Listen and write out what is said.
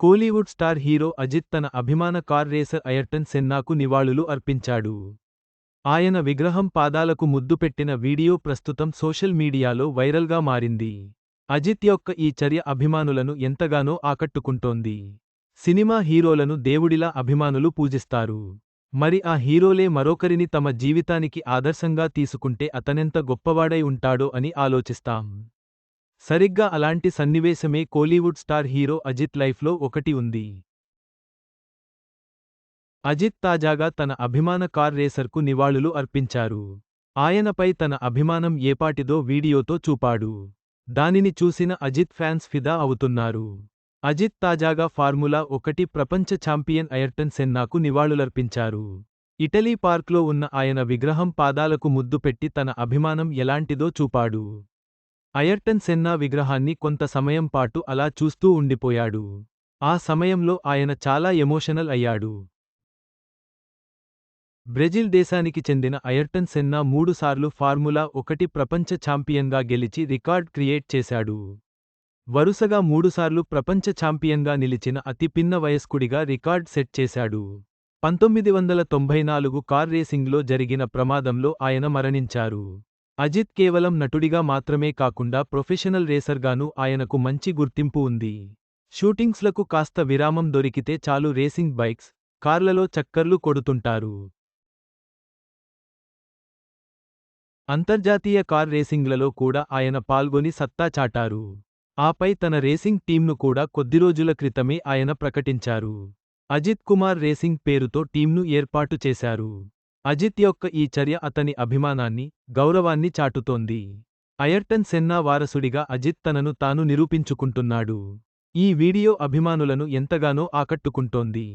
Kollywood star hero Ajit తన అభిమాన car racer అయర్టన్ సెన్నాకు నివాళులు అర్పించాడు. ఆయన విగ్రహం పాదాలకు ముద్దు పెట్టిన వీడియో ప్రస్తుతం సోషల్ మీడియాలో వైరల్గా మారింది. అజిత్ యొక్క ఈ చర్య అభిమానులను ఎంతగానో ఆకట్టుకుంటోంది. సినిమా హీరోలను దేవుడిలా అభిమానులు పూజిస్తారు. మరి ఆ హీరోలే మరొకరిని తమ జీవితానికి ఆదర్శంగా తీసుకుంటే అతనెంత గొప్పవాడై ఉంటాడో అని ఆలోచిస్తాం. సరిగ్గా అలాంటి సన్నివేశమే కోలీవుడ్ స్టార్ హీరో అజిత్ లైఫ్లో ఒకటి ఉంది. అజిత్ తాజాగా తన అభిమాన కార్ రేసర్కు నివాళులు అర్పించారు. ఆయనపై తన అభిమానం ఏపాటిదో వీడియోతో చూపాడు. దానిని చూసిన అజిత్ ఫ్యాన్స్ ఫిదా అవుతున్నారు. అజిత్ తాజాగా ఫార్ములా ఒకటి ప్రపంచ ఛాంపియన్ అయర్టన్ సెన్నాకు నివాళులర్పించారు. ఇటలీ పార్క్లో ఉన్న ఆయన విగ్రహం పాదాలకు ముద్దు పెట్టి తన అభిమానం ఎలాంటిదో చూపాడు. అయర్టన్ సెన్నా విగ్రహాన్ని కొంత సమయం పాటు అలా చూస్తూ ఉండిపోయాడు. ఆ సమయంలో ఆయన చాలా ఎమోషనల్ అయ్యాడు. బ్రెజిల్ దేశానికి చెందిన అయర్టన్ సెన్నా మూడుసార్లు ఫార్ములా ఒకటి ప్రపంచ ఛాంపియన్గా గెలిచి రికార్డ్ క్రియేట్ చేశాడు. వరుసగా మూడుసార్లు ప్రపంచ ఛాంపియన్గా నిలిచిన అతి పిన్న వయస్కుడిగా రికార్డ్ సెట్ చేశాడు. పంతొమ్మిది వందల తొంభై నాలుగు కార్ రేసింగ్లో జరిగిన ప్రమాదంలో ఆయన మరణించారు. అజిత్ కేవలం నటుడిగా మాత్రమే కాకుండా ప్రొఫెషనల్ రేసర్గానూ ఆయనకు మంచి గుర్తింపు ఉంది. షూటింగ్స్లకు కాస్త విరామం దొరికితే చాలు రేసింగ్ బైక్స్ కార్లలో చక్కర్లు కొడుతుంటారు. అంతర్జాతీయ కార్ రేసింగ్లలో కూడా ఆయన పాల్గొని సత్తా చాటారు. ఆపై తన రేసింగ్ టీంను కూడా కొద్ది రోజుల క్రితమే ఆయన ప్రకటించారు. అజిత్ కుమార్ రేసింగ్ పేరుతో టీంను ఏర్పాటు చేశారు. అజిత్ యొక్క ఈ చర్య అతని అభిమానాన్ని గౌరవాన్ని చాటుతోంది. అయర్టన్ సెన్నా వారసుడిగా అజిత్ తనను తాను నిరూపించుకుంటున్నాడు. ఈ వీడియో అభిమానులను ఎంతగానో ఆకట్టుకుంటోంది.